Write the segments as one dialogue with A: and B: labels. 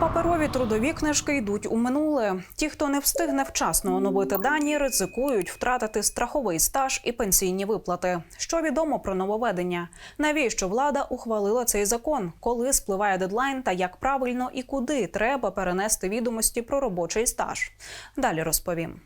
A: Паперові трудові книжки йдуть у минуле. Ті, хто не встигне вчасно оновити дані, ризикують втратити страховий стаж і пенсійні виплати. Що відомо про нововведення? Навіщо влада ухвалила цей закон? Коли спливає дедлайн та як правильно і куди треба перенести відомості про робочий стаж? Далі розповім.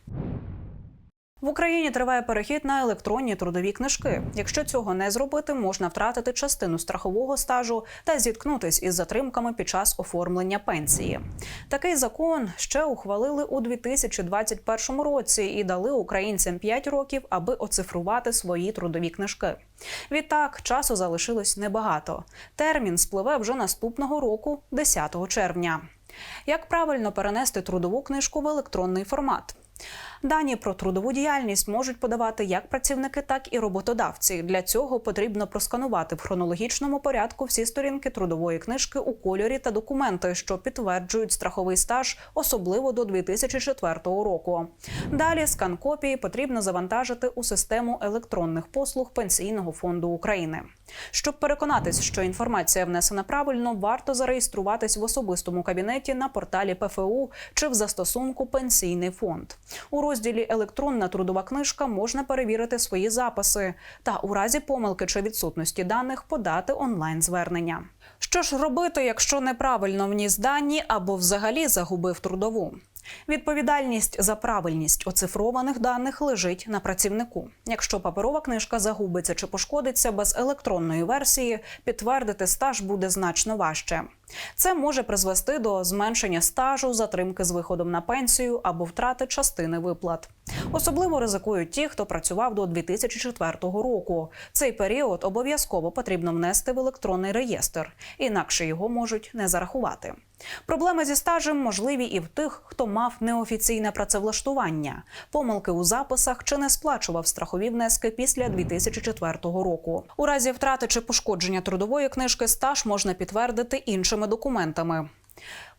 A: В Україні триває перехід на електронні трудові книжки. Якщо цього не зробити, можна втратити частину страхового стажу та зіткнутись із затримками під час оформлення пенсії. Такий закон ще ухвалили у 2021 році і дали українцям 5 років, аби оцифрувати свої трудові книжки. Відтак часу залишилось небагато. Термін спливе вже наступного року, 10 червня. Як правильно перенести трудову книжку в електронний формат? Дані про трудову діяльність можуть подавати як працівники, так і роботодавці. Для цього потрібно просканувати в хронологічному порядку всі сторінки трудової книжки у кольорі та документи, що підтверджують страховий стаж, особливо до 2004 року. Далі скан копії потрібно завантажити у систему електронних послуг Пенсійного фонду України. Щоб переконатись, що інформація внесена правильно, варто зареєструватись в особистому кабінеті на порталі ПФУ чи в застосунку Пенсійний фонд. У розділі Електронна трудова книжка можна перевірити свої записи та у разі помилки чи відсутності даних подати онлайн звернення. Що ж робити, якщо неправильно вніс дані або взагалі загубив трудову? Відповідальність за правильність оцифрованих даних лежить на працівнику. Якщо паперова книжка загубиться чи пошкодиться без електронної версії, підтвердити стаж буде значно важче. Це може призвести до зменшення стажу, затримки з виходом на пенсію або втрати частини виплат. Особливо ризикують ті, хто працював до 2004 року. Цей період обов'язково потрібно внести в електронний реєстр, інакше його можуть не зарахувати. Проблеми зі стажем можливі і в тих, хто мав неофіційне працевлаштування, помилки у записах чи не сплачував страхові внески після 2004 року. У разі втрати чи пошкодження трудової книжки стаж можна підтвердити іншими документами.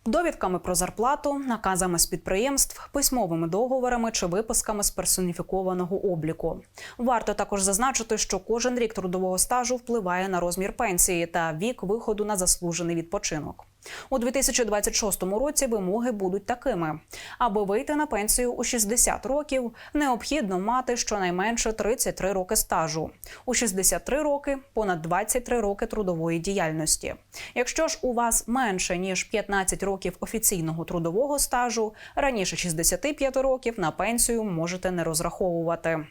A: Довідками про зарплату, наказами з підприємств, письмовими договорами чи виписками з персоніфікованого обліку. Варто також зазначити, що кожен рік трудового стажу впливає на розмір пенсії та вік виходу на заслужений відпочинок. У 2026 році вимоги будуть такими: аби вийти на пенсію у 60 років, необхідно мати щонайменше 33 роки стажу, у 63 роки понад 23 роки трудової діяльності. Якщо ж у вас менше ніж 15 років офіційного трудового стажу, раніше 65 років на пенсію можете не розраховувати.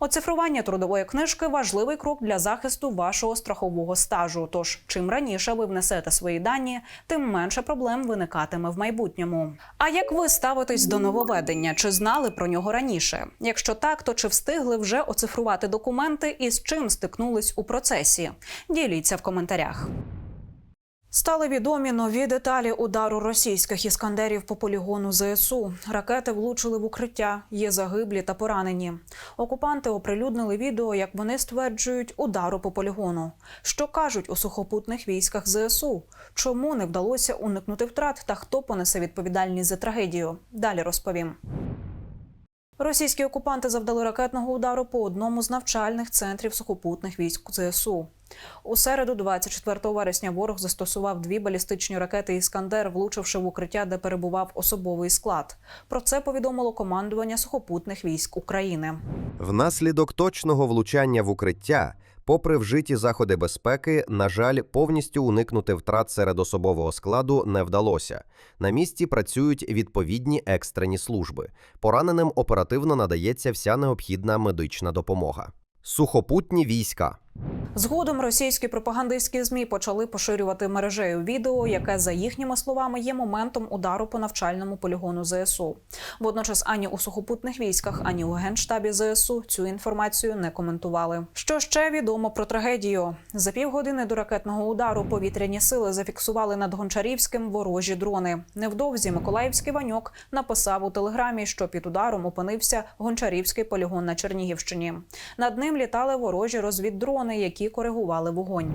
A: Оцифрування трудової книжки важливий крок для захисту вашого страхового стажу. Тож, чим раніше ви внесете свої дані, тим менше проблем виникатиме в майбутньому. А як ви ставитесь до нововведення? Чи знали про нього раніше? Якщо так, то чи встигли вже оцифрувати документи і з чим стикнулись у процесі? Діліться в коментарях. Стали відомі нові деталі удару російських іскандерів по полігону ЗСУ. Ракети влучили в укриття, є загиблі та поранені. Окупанти оприлюднили відео, як вони стверджують удару по полігону. Що кажуть у сухопутних військах ЗСУ? Чому не вдалося уникнути втрат та хто понесе відповідальність за трагедію? Далі розповім. Російські окупанти завдали ракетного удару по одному з навчальних центрів сухопутних військ ЗСУ. У середу, 24 вересня, ворог застосував дві балістичні ракети Іскандер, влучивши в укриття, де перебував особовий склад. Про це повідомило командування сухопутних військ України.
B: Внаслідок точного влучання в укриття, попри вжиті заходи безпеки, на жаль, повністю уникнути втрат серед особового складу не вдалося. На місці працюють відповідні екстрені служби. Пораненим оперативно надається вся необхідна медична допомога. Сухопутні війська.
A: Згодом російські пропагандистські змі почали поширювати мережею відео, яке за їхніми словами є моментом удару по навчальному полігону ЗСУ. Водночас ані у сухопутних військах, ані у генштабі ЗСУ цю інформацію не коментували. Що ще відомо про трагедію? За півгодини до ракетного удару повітряні сили зафіксували над Гончарівським ворожі дрони. Невдовзі Миколаївський ваньок написав у телеграмі, що під ударом опинився Гончарівський полігон на Чернігівщині. Над ним літали ворожі розвіддрони, які коригували вогонь.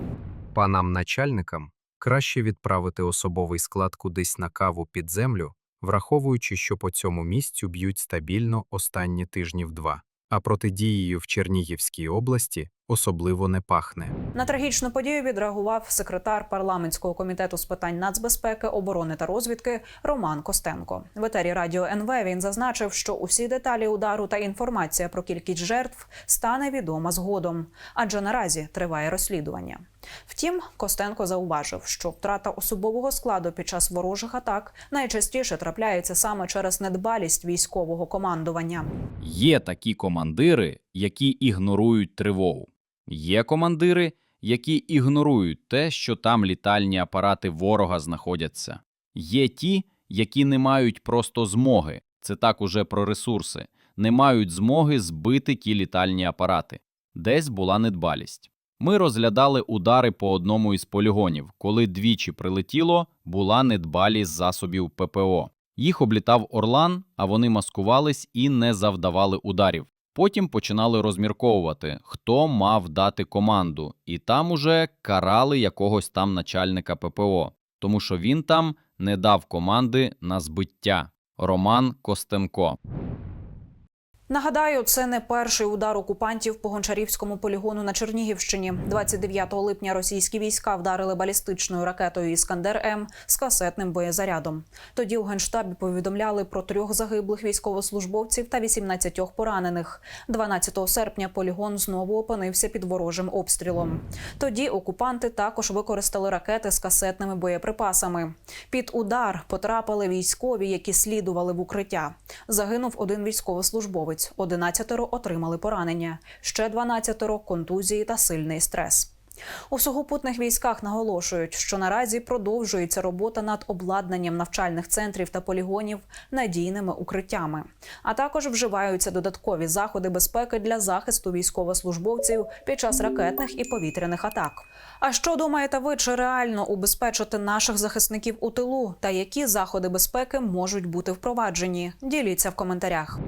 C: Панам начальникам краще відправити особовий склад кудись на каву під землю, враховуючи, що по цьому місцю б'ють стабільно останні тижнів два. А протидією в Чернігівській області особливо не пахне.
A: На трагічну подію відреагував секретар парламентського комітету з питань нацбезпеки, оборони та розвідки Роман Костенко. В етері радіо НВ він зазначив, що усі деталі удару та інформація про кількість жертв стане відома згодом, адже наразі триває розслідування. Втім, Костенко зауважив, що втрата особового складу під час ворожих атак найчастіше трапляється саме через недбалість військового командування.
D: Є такі командири, які ігнорують тривогу. Є командири, які ігнорують те, що там літальні апарати ворога знаходяться. Є ті, які не мають просто змоги, це так уже про ресурси, не мають змоги збити ті літальні апарати. Десь була недбалість. Ми розглядали удари по одному із полігонів, коли двічі прилетіло, була недбалість засобів ППО. Їх облітав Орлан, а вони маскувались і не завдавали ударів. Потім починали розмірковувати, хто мав дати команду, і там уже карали якогось там начальника ППО, тому що він там не дав команди на збиття. Роман Костенко.
A: Нагадаю, це не перший удар окупантів по гончарівському полігону на Чернігівщині. 29 липня російські війська вдарили балістичною ракетою Іскандер М з касетним боєзарядом. Тоді у генштабі повідомляли про трьох загиблих військовослужбовців та 18 поранених. 12 серпня полігон знову опинився під ворожим обстрілом. Тоді окупанти також використали ракети з касетними боєприпасами. Під удар потрапили військові, які слідували в укриття. Загинув один військовослужбовець, 11 отримали поранення, ще 12 – контузії та сильний стрес. У сухопутних військах наголошують, що наразі продовжується робота над обладнанням навчальних центрів та полігонів надійними укриттями, а також вживаються додаткові заходи безпеки для захисту військовослужбовців під час ракетних і повітряних атак. А що думаєте ви, чи реально убезпечити наших захисників у тилу та які заходи безпеки можуть бути впроваджені? Діліться в коментарях.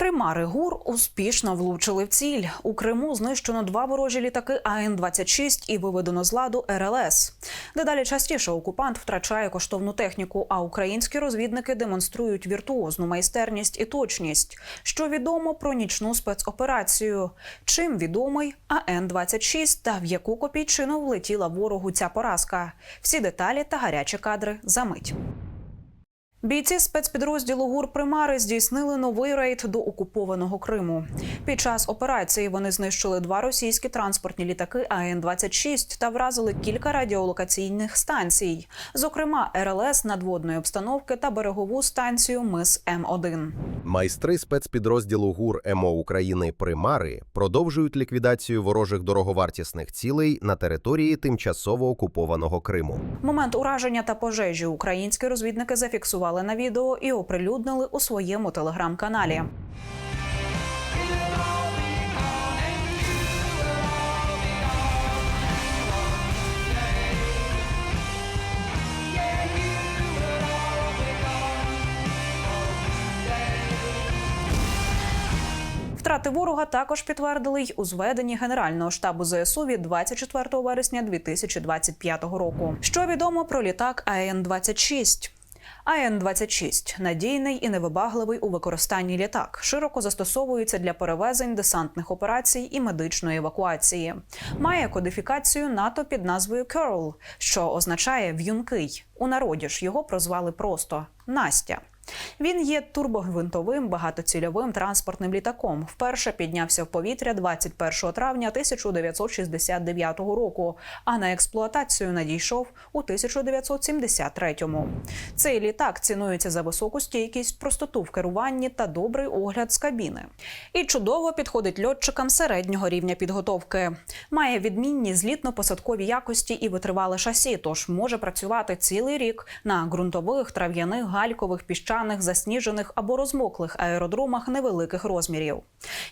A: Примари ГУР успішно влучили в ціль. У Криму знищено два ворожі літаки АН-26 і виведено з ладу РЛС. Дедалі частіше окупант втрачає коштовну техніку, а українські розвідники демонструють віртуозну майстерність і точність. Що відомо про нічну спецоперацію? Чим відомий АН-26 та в яку копійчину влетіла ворогу ця поразка? Всі деталі та гарячі кадри за мить. Бійці спецпідрозділу ГУР Примари здійснили новий рейд до окупованого Криму. Під час операції вони знищили два російські транспортні літаки АН-26 та вразили кілька радіолокаційних станцій, зокрема РЛС надводної обстановки та берегову станцію Мис М1.
B: Майстри спецпідрозділу ГУР МО України Примари продовжують ліквідацію ворожих дороговартісних цілей на території тимчасово окупованого Криму.
A: Момент ураження та пожежі українські розвідники зафіксували на відео і оприлюднили у своєму телеграм-каналі. Втрати ворога також підтвердили й у зведенні Генерального штабу ЗСУ від 24 вересня 2025 року. Що відомо про літак АН-26? АН-26 – надійний і невибагливий у використанні літак. Широко застосовується для перевезень десантних операцій і медичної евакуації. Має кодифікацію НАТО під назвою Curl, що означає в'юнкий. У народі ж його прозвали просто Настя. Він є турбогвинтовим багатоцільовим транспортним літаком. Вперше піднявся в повітря 21 травня 1969 року, а на експлуатацію надійшов у 1973-му. Цей літак цінується за високу стійкість, простоту в керуванні та добрий огляд з кабіни. І чудово підходить льотчикам середнього рівня підготовки. Має відмінні злітно-посадкові якості і витривале шасі, тож може працювати цілий рік на ґрунтових, трав'яних, галькових, піщаних, засніжених або розмоклих аеродромах невеликих розмірів.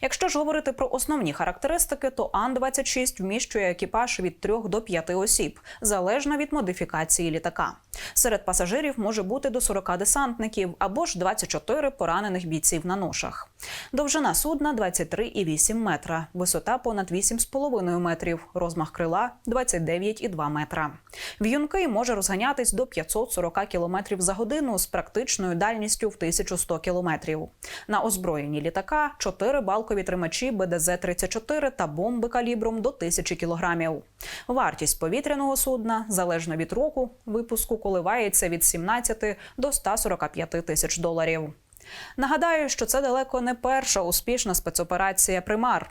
A: Якщо ж говорити про основні характеристики, то Ан-26 вміщує екіпаж від 3 до 5 осіб, залежно від модифікації літака. Серед пасажирів може бути до 40 десантників або ж 24 поранених бійців на ношах. Довжина судна 23,8 метра, висота понад 8,5 метрів, розмах крила 29,2 метра. В'юнкий може розганятись до 540 км за годину з практичною дальністю в 1100 км. На озброєнні літака 4 балкові тримачі БДЗ-34 та бомби калібром до 1000 кг. Вартість повітряного судна, залежно від року випуску, коливається від 17 до 145 тисяч доларів. Нагадаю, що це далеко не перша успішна спецоперація Примар.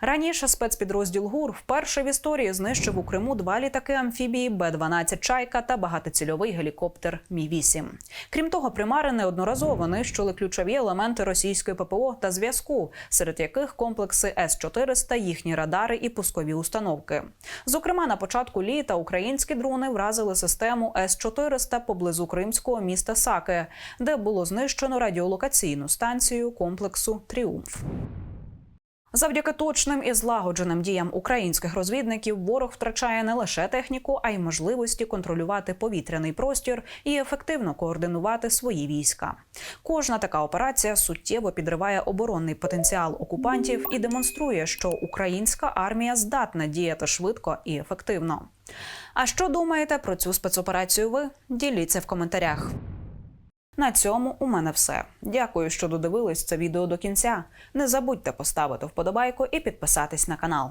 A: Раніше спецпідрозділ ГУР вперше в історії знищив у Криму два літаки амфібії Б-12 Чайка та багатоцільовий гелікоптер Мі 8 Крім того, примари неодноразово нищили ключові елементи російської ППО та зв'язку, серед яких комплекси С-400, їхні радари і пускові установки. Зокрема, на початку літа українські дрони вразили систему С-400 поблизу кримського міста Саке, де було знищено радіолокаційну станцію комплексу Тріумф. Завдяки точним і злагодженим діям українських розвідників ворог втрачає не лише техніку, а й можливості контролювати повітряний простір і ефективно координувати свої війська. Кожна така операція суттєво підриває оборонний потенціал окупантів і демонструє, що українська армія здатна діяти швидко і ефективно. А що думаєте про цю спецоперацію? Ви діліться в коментарях. На цьому у мене все. Дякую, що додивились це відео до кінця. Не забудьте поставити вподобайку і підписатись на канал.